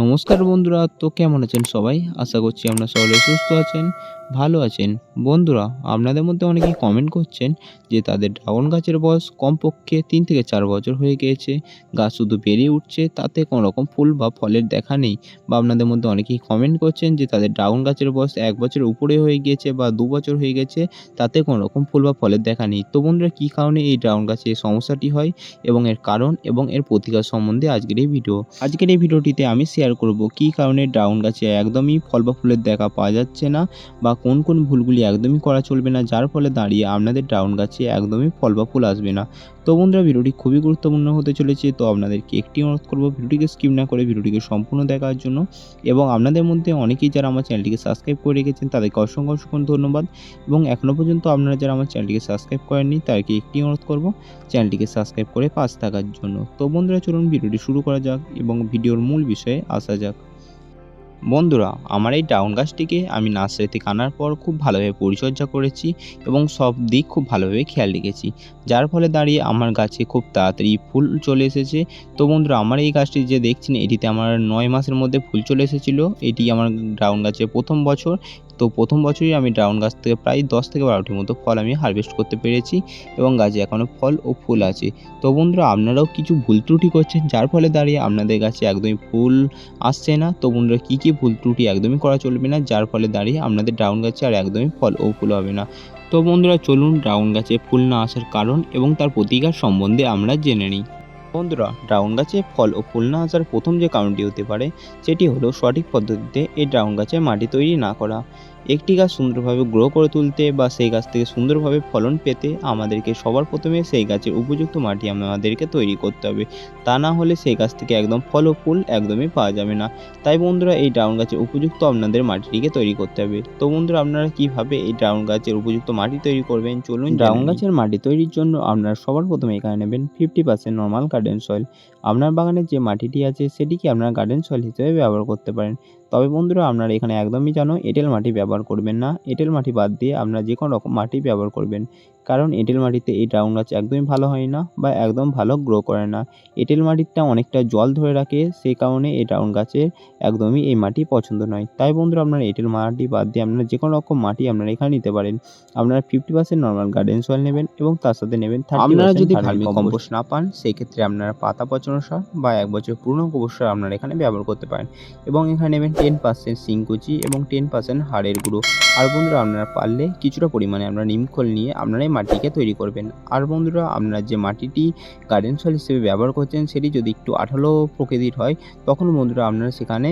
নমস্কার বন্ধুরা, তো কেমন আছেন সবাই? আশা করছি আপনারা সকলে সুস্থ আছেন, ভালো আছেন। বন্ধুরা, আপনাদের মধ্যে অনেকেই কমেন্ট করছেন যে তাদের ড্রাগন গাছের বয়স কমপক্ষে তিন থেকে চার বছর হয়ে গিয়েছে। গাছ শুধু বেরিয়ে উঠছে, তাতে কোনো রকম ফুল বা ফলের দেখা নেই। বা আপনাদের মধ্যে অনেকেই কমেন্ট করছেন যে তাদের ড্রাগন গাছের বয়স এক বছরের উপরে হয়ে গিয়েছে বা দু বছর হয়ে গেছে, তাতে কোনো রকম ফুল বা ফলের দেখা নেই। তো বন্ধুরা, কী কারণে এই ড্রাগন গাছে এই সমস্যাটি হয় এবং এর কারণ এবং এর প্রতিকার সম্বন্ধে আজকের এই ভিডিও আজকের এই ভিডিওটিতে আমি শেয়ার করব? কী কারণে ড্রাগন গাছে একদমই ফল বা ফুলের দেখা পাওয়া যাচ্ছে না বা কোন কোন ভুলগুলি একদমই করা চলবে না, যার ফলে দাঁড়িয়ে আপনাদের ড্রাগন গাছে একদমই ফল বা ফুল আসবে না। তো বন্ধুরা, ভিডিওটি খুবই গুরুত্বপূর্ণ হতে চলেছে, তো আপনাদেরকে একটি অনুরোধ করব ভিডিওটিকে স্কিপ না করে ভিডিওটিকে সম্পূর্ণ দেখার জন্য এবং আপনাদের মধ্যে অনেকেই যারা আমার চ্যানেলটিকে সাবস্ক্রাইব করে রেখেছেন, তাদেরকে অসংখ্য অসংখ্য ধন্যবাদ এবং এখনও পর্যন্ত আপনারা যারা আমার চ্যানেলটিকে সাবস্ক্রাইব করেননি, তাদেরকে একটি অনুরোধ করব চ্যানেলটিকে সাবস্ক্রাইব করে পাশ থাকার জন্য। তো বন্ধুরা, চলুন ভিডিওটি শুরু করা যাক এবং ভিডিওর মূল বিষয়ে আসা যাক। বন্ধুরা, আমার এই ডাউন গাছটিকে আমি নার্সারি থেকে আনার পর খুব ভালোভাবে পরিচর্যা করেছি এবং সব দিক খুব ভালোভাবে খেয়াল রেখেছি। যার ফলে দাঁড়িয়ে আমার গাছে খুব তাড়াতাড়ি ফুল চলে এসেছে। তো বন্ধুরা, আমার এই গাছটি যে দেখছেন, এটিতে আমার নয় মাসের মধ্যে ফুল চলে এসেছিল। এটি আমার ডাউন গাছের প্রথম বছর। তো প্রথম বছরই আমি ডাউন গাছ থেকে প্রায় দশ থেকে বারোটির মতো ফল আমি হারভেস্ট করতে পেরেছি এবং গাছে এখনও ফল ও ফুল আছে। তো বন্ধুরা, আপনারাও কিছু ভুল ত্রুটি করছেন, যার ফলে দাঁড়িয়ে আপনাদের গাছে একদমই ফুল আসছে না। তো বন্ধুরা, কী কী ভুল ত্রুটি একদমই করা চলবে না, যার ফলে দাঁড়িয়ে আপনাদের ডাউন গাছে আর একদমই ফল ও ফুল হবে না। তো বন্ধুরা, চলুন ডাউন গাছে ফুল না আসার কারণ এবং তার প্রতিকার সম্বন্ধে আমরা জেনে নিই। বন্ধুরা ড্রাগন গাছে ফল ও ফুল না আসার প্রথম যে কারণটি হতে পারে সেটি হলো সঠিক পদ্ধতিতে এই ড্রাগন গাছে মাটি তৈরি না করা। একটি গাছ সুন্দরভাবে গ্রো করে তুলতে বা সেই গাছ থেকে সুন্দরভাবে ফলন পেতে আমাদেরকে সবার প্রথমে সেই গাছের উপযুক্ত মাটি আমাদেরকে তৈরি করতে হবে। তা না হলে সেই গাছ থেকে একদম ফল ও ফুল একদমই পাওয়া যাবে না। তাই বন্ধুরা এই ড্রাগন গাছের উপযুক্ত আপনাদের মাটিটিকে তৈরি করতে হবে। তো বন্ধুরা আপনারা কীভাবে এই ড্রাগন গাছের উপযুক্ত মাটি তৈরি করবেন? চলুন ড্রাগন গাছের মাটি তৈরির জন্য আপনারা সবার প্রথমে এখানে নেবেন fifty percent normal garden soil আপনার বাগানের যে মাটিটি আছে, সেটিকে আপনার গার্ডেন সয়েল হিসেবে ব্যবহার করতে পারেন। তবে বন্ধুরা, আপনারা এখানে একদমই জানো এঁটেল মাটি ব্যবহার করবেন না। এঁটেল মাটি বাদ দিয়ে আপনারা যে কোনো রকম মাটি ব্যবহার করবেন। কারণ এঁটেল মাটিতে এই ড্রাগন গাছ একদমই ভালো হয় না বা একদম ভালো গ্রো করে না। এঁটেল মাটিটা অনেকটা জল ধরে রাখে সেই কারণে এই ড্রাগন গাছের একদমই এই মাটি পছন্দ নয়। তাই বন্ধুরা আপনারা এঁটেল মাটি বাদ দিয়ে আপনারা যে কোনো রকম মাটি আপনারা এখানে নিতে পারেন। আপনারা fifty percent normal garden soil নেবেন এবং তার সাথে নেবেন আপনারা যদি ভার্মি কম্পোস্ট না পান সেই ক্ষেত্রে আপনারা পাতা পচানো সার বা এক বছর পুরনো গোবর সার আপনারা এখানে ব্যবহার করতে পারেন। এবং এখানে নেবেন টেন পার্সেন্ট সিংকুচি এবং টেন পার্সেন্ট হাড়ের গুঁড়ো। আর বন্ধুরা আপনারা পারলে কিছুটা পরিমাণে আপনারা নিমখোল নিয়ে আপনারা এই মাটিকে তৈরি করবেন। আর বন্ধুরা আপনারা যে মাটিটি গার্ডেন সয়েল হিসেবে ব্যবহার করছেন সেটি যদি একটু আঠালো প্রকৃতির হয় তখন বন্ধুরা আপনারা সেখানে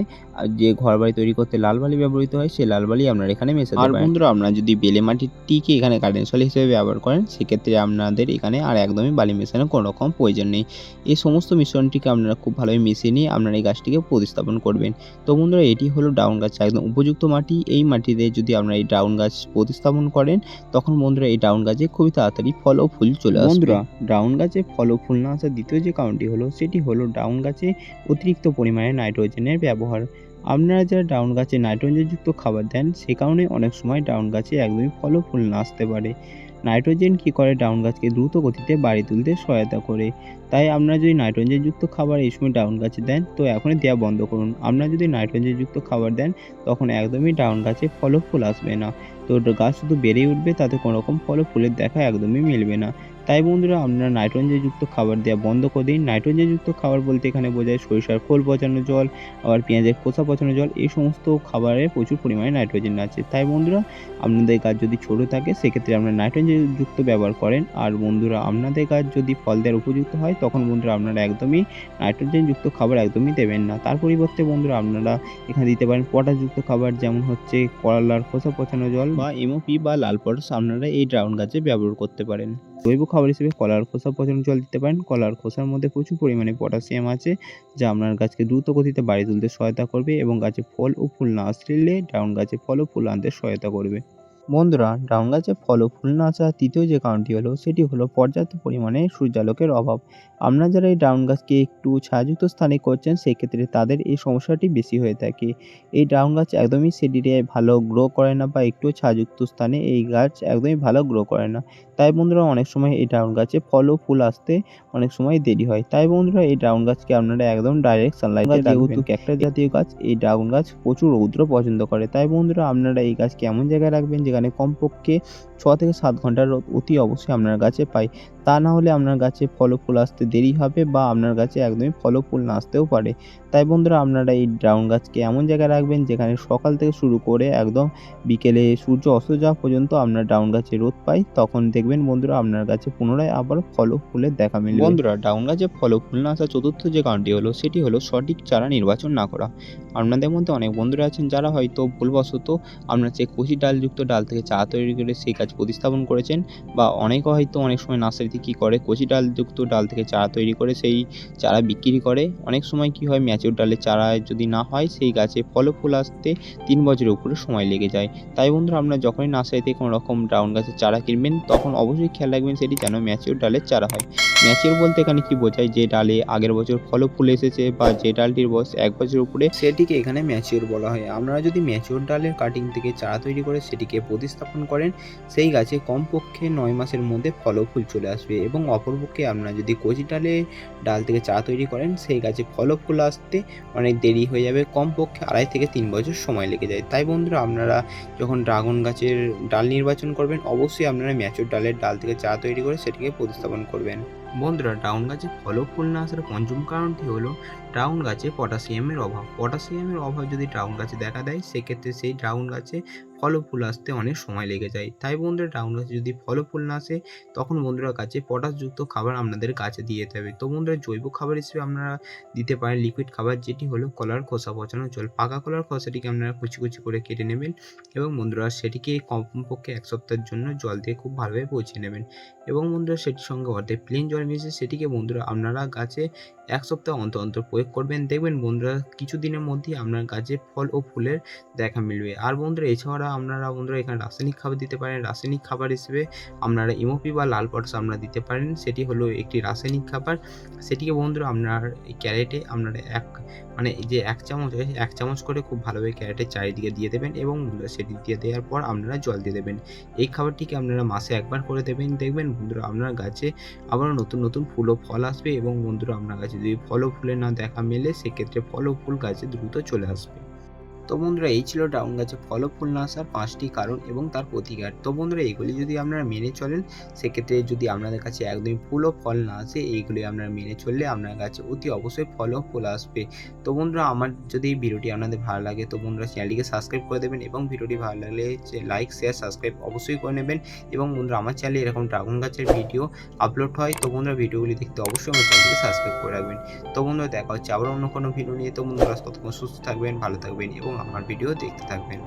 যে ঘর বাড়ি তৈরি করতে লাল বালি ব্যবহৃত হয় সেই লাল বালি আপনারা এখানে মেশাতে আর বন্ধুরা আপনারা যদি বেলে মাটিটিকে এখানে গার্ডেন সয়েল হিসেবে ব্যবহার করেন সেক্ষেত্রে আপনাদের এখানে আর একদমই বালি মেশানোর কোনো রকম প্রয়োজন নেই। এই সমস্ত মিশ্রণটিকে আপনারা খুব ভালোভাবে মিশিয়ে নিয়ে আপনারা এই গাছটিকে প্রতিস্থাপন করবেন। তো বন্ধুরা এটি হলো ডাউন গাছ। একদম উপযুক্ত মাটি এই মাটিতে যদি আপনারা এই ডাউন গাছ প্রতিস্থাপন করেন, তখন বন্ধুরা এই ডাউন গাছে খুবই তাড়াতাড়ি ফল ও ফুল চলে আসে বন্ধুরা, ডাউন গাছে ফল ও ফুল না আসার দ্বিতীয় যে কারণটি হলো, সেটি হলো ডাউন গাছে অতিরিক্ত পরিমাণে নাইট্রোজেনের ব্যবহার। আপনারা যারা ডাউন গাছে নাইট্রোজেনযুক্ত খাবার দেন, সে কারণে অনেক সময় ডাউন গাছে একদমই ফল ও ফুল না আসতে পারে। নাইট্রোজেন কী করে ডাউন গাছকে দ্রুত গতিতে বাড়ি তুলতে সহায়তা করে? তাই আপনারা যদি নাইট্রোজেনযুক্ত খাবার এই সময় ডাউন গাছে দেন, তো এখনই দেওয়া বন্ধ করুন। আপনারা যদি নাইট্রোজেনযুক্ত খাবার দেন, তখন একদমই ডাউন গাছে ফল ফুল আসবে না। তো গাছ শুধু বেড়েই উঠবে, তাতে কোনো রকম ফল ফুলের দেখা একদমই মিলবে না। তাই বন্ধুরা, আপনারা নাইট্রোজেনযুক্ত খাবার দেওয়া বন্ধ করে দিন। নাইট্রোজেনযুক্ত খাবার বলতে এখানে বোঝায় সরিষার খোল পচানো জল, আবার পেঁয়াজের খোসা পচানো জল, এই সমস্ত খাবারে প্রচুর পরিমাণে নাইট্রোজেন আছে। তাই বন্ধুরা, আপনাদের গাছ যদি ছোট থাকে, সেক্ষেত্রে আপনারা নাইট্রোজেনযুক্ত ব্যবহার করেন। আর বন্ধুরা, আপনাদের গাছ যদি ফল দেওয়ার উপযুক্ত হয়, তখন বন্ধুরা আপনারা একদমই নাইট্রোজেনযুক্ত খাবার একদমই দেবেন না। তার পরিবর্তে বন্ধুরা, আপনারা এখানে দিতে পারেন পটাশযুক্ত খাবার, যেমন হচ্ছে করলার খোসা পচানো জল বা এমওপি বা লাল পটাশ। আপনারা এই ড্রাউন গাছে ব্যবহার করতে পারেন। জৈব খাবার হিসেবে কলার খোসা পচানো জল দিতে পারেন। কলার খোসার মধ্যে প্রচুর পরিমাণে পটাশিয়াম আছে, যা আপনার গাছকে দ্রুত গতিতে বাড়ি তুলতে সহায়তা করবে এবং গাছে ফল ও ফুল না আসলে ডাউন গাছে ফল ও ফুল আনতে সহায়তা করবে। বন্ধুরা ডাউন গাছে ফল ও ফুল না আসার তৃতীয় যে কারণটি হলো সেটি হলো পর্যাপ্ত পরিমাণে সূর্যালোকের অভাব। আপনারা যারা এই ডাউন গাছকে একটু ছায়াযুক্ত স্থানে করছেন সেক্ষেত্রে তাদের এই সমস্যাটি বেশি হয়ে থাকে। এই ডাউন গাছ একদমই সেডিরে ভালো গ্রো করে না বা একটু ছায়াযুক্ত স্থানে এই গাছ একদমই ভালো গ্রো করে না। তাই বন্ধুরা অনেক সময় এই ডাউন গাছে ফল ও ফুল আসতে অনেক সময় দেরি হয়। তাই বন্ধুরা এই ডাউন গাছকে আপনারা একদম ডাইরেক্ট সানলাইটে যেহেতু ক্যাকটাস জাতীয় গাছ এই ডাউন গাছ প্রচুর রৌদ্র পছন্দ করে। তাই বন্ধুরা আপনারা এই গাছকে এমন জায়গায় রাখবেন? যেখানে কমপক্ষে ছ থেকে সাত ঘণ্টার রোদ অতি অবশ্যই আপনার গাছে পাই তা না হলে আপনার গাছে ফল ফুল আসতে দেরি হবে বা আপনার গাছে একদমই ফল ফুল না আসতেও পারে। তাই বন্ধুরা, আপনারা এই ডাউন গাছকে এমন জায়গায় রাখবেন যেখানে সকাল থেকে শুরু করে একদম বিকেলে সূর্য অস্ত যাওয়া পর্যন্ত আপনার ডাউন গাছে রোদ পাই তখন দেখবেন বন্ধুরা, আপনার গাছে পুনরায় আবার ফল ফুলের দেখা মিলবে। বন্ধুরা, ডাউন গাছে ফল ফুল না আসা চতুর্থ যে কারণটি হলো, সেটি হলো সঠিক চারা নির্বাচন না করা। আপনাদের মধ্যে অনেক বন্ধুরা আছেন যারা হয়তো ভুলবশত আপনার যে কচি ডালযুক্ত ডাল থেকে চারা তৈরি করে সেই গাছ প্রতিস্থাপন করেছেন বা অনেকে হয়তো অনেক সময় নার্সারিতে কী করে, কচি ডালযুক্ত ডাল থেকে চারা তৈরি করে সেই চারা বিক্রি করে। অনেক সময় কি হয় ম্যাচিউর ডালের চারা যদি না হয়, সেই গাছে ফল ফুল আসতে তিন বছরের উপরে সময় লেগে যায়। তাই বন্ধুরা, আপনারা যখনই নার্সারিতে কোনো রকম ডাউন গাছের চারা কিনবেন, তখন অবশ্যই খেয়াল রাখবেন সেটি যেন ম্যাচিউর ডালের চারা হয়। ম্যাচিউর বলতে এখানে কি বোঝায়? যে ডালে আগের বছর ফল ফুল এসেছে বা যে ডালটির বয়স এক বছরের উপরে, সেটিকে এখানে ম্যাচিউর বলা হয়। আপনারা যদি ম্যাচিউর ডালের কাটিং থেকে চারা তৈরি করে সেটিকে প্রতিস্থাপন করেন, সেই গাছে কমপক্ষে নয় মাসের মধ্যে ফল ও ফুল চলে আসবে এবং অপরপক্ষে আপনারা যদি কচি ডালে, ডাল থেকে চারা তৈরি করেন, সেই গাছে ফল ও ফুল আসতে অনেক দেরি হয়ে যাবে, কমপক্ষে আড়াই থেকে তিন বছর সময় লেগে যায়। তাই বন্ধুরা, আপনারা যখন ড্রাগন গাছের ডাল নির্বাচন করবেন, অবশ্যই আপনারা ম্যাচুর ডালের ডাল থেকে চারা তৈরি করে সেটিকে প্রতিস্থাপন করবেন। বন্ধুরা ডাউন গাছে ফল ও ফুল না আসার পঞ্চম কারণটি হলো ডাউন গাছে পটাশিয়ামের অভাব। পটাশিয়ামের অভাব যদি ডাউন গাছে দেখা দেয়, সেক্ষেত্রে সেই ডাউন গাছে ফল ও ফুল আসতে অনেক সময় লেগে যায়। তাই বন্ধুরা ডাউন গাছে যদি ফল ও ফুল না আসে, তখন বন্ধুরা গাছে পটাশযুক্ত খাবার আপনাদের গাছে দিয়ে যেতে হবে তো বন্ধুরা, জৈব খাবার হিসেবে আপনারা দিতে পারেন লিকুইড খাবার, যেটি হলো কলার খোসা পচানো জল। পাকা কলার খোসাটিকে আপনারা কুচি কুচি করে কেটে নেবেন এবং বন্ধুরা সেটিকে কমপক্ষে এক সপ্তাহের জন্য জল দিয়ে খুব ভালোভাবে পৌঁছে নেবেন। এবং বন্ধুরা, সেটির সঙ্গে অর্ধেক প্লেন জল মিশিয়ে সেটিকে বন্ধুরা আপনারা গাছে এক সপ্তাহ অন্তর অন্তর প্রয়োগ করবেন। দেখবেন বন্ধুরা, কিছুদিনের মধ্যেই আপনার গাছে ফল ও ফুলের দেখা মিলবে। আর বন্ধুরা, এছাড়া আপনারা বন্ধুরা এখানে রাসায়নিক খাবার দিতে পারেন। রাসায়নিক খাবার হিসেবে আপনারা ইমোপি বা লাল পটাশ আপনারা দিতে পারেন। সেটি হলো একটি রাসায়নিক খাবার। সেটিকে বন্ধুরা আপনার ক্যারেটে আপনারা এক মানে যে এক চামচ হয় এক চামচ করে খুব ভালোভাবে ক্যারেটের চারিদিকে দিয়ে দেবেন এবং সেটি দিয়ে দেওয়ার পর আপনারা জল দিয়ে দেবেন। এই খাবারটিকে আপনারা মাসে একবার করে দেবেন। দেখবেন বন্ধুরা আপনার গাছে আবারও নতুন নতুন ফুল ও ফল আসবে এবং বন্ধুরা আপনার গাছে যদি ফল ও ফুলের না দেখা মেলে, সেক্ষেত্রে ফল ও ফুল গাছে দ্রুত চলে আসবে। তো বন্ধুরা, এই ছিল ডাউন গাছে ফল ফুল না আসার পাঁচটি কারণ এবং তার প্রতিকার। তো বন্ধুরা, এগুলি যদি আপনারা মেনে চলেন, সেক্ষেত্রে যদি আপনাদের কাছে একদমই ফুল ও ফল না আসে, এইগুলি আপনারা মেনে চললে আপনার কাছে অতি অবশ্যই ফল ও ফুল আসবে। তো বন্ধুরা, আমার যদি এই ভিডিওটি আপনাদের ভালো লাগে, তো বন্ধুরা চ্যানেলটিকে সাবস্ক্রাইব করে দেবেন এবং ভিডিওটি ভালো লাগলে লাইক, শেয়ার, সাবস্ক্রাইব অবশ্যই করে নেবেন এবং বন্ধুরা, আমার চ্যানেলে এরকম ড্রাগন গাছের ভিডিও আপলোড হয়, তো বন্ধুরা ভিডিওগুলি দেখতে অবশ্যই আমার চ্যানেলটিকে সাবস্ক্রাইব করে রাখবেন। তো বন্ধুরা, দেখা হচ্ছে আবার অন্য কোনো ভিডিও নিয়ে। তো বন্ধুরা, ততক্ষণ সুস্থ থাকবেন, ভালো থাকবেন এবং আমার ভিডিও দেখতে থাকবেন।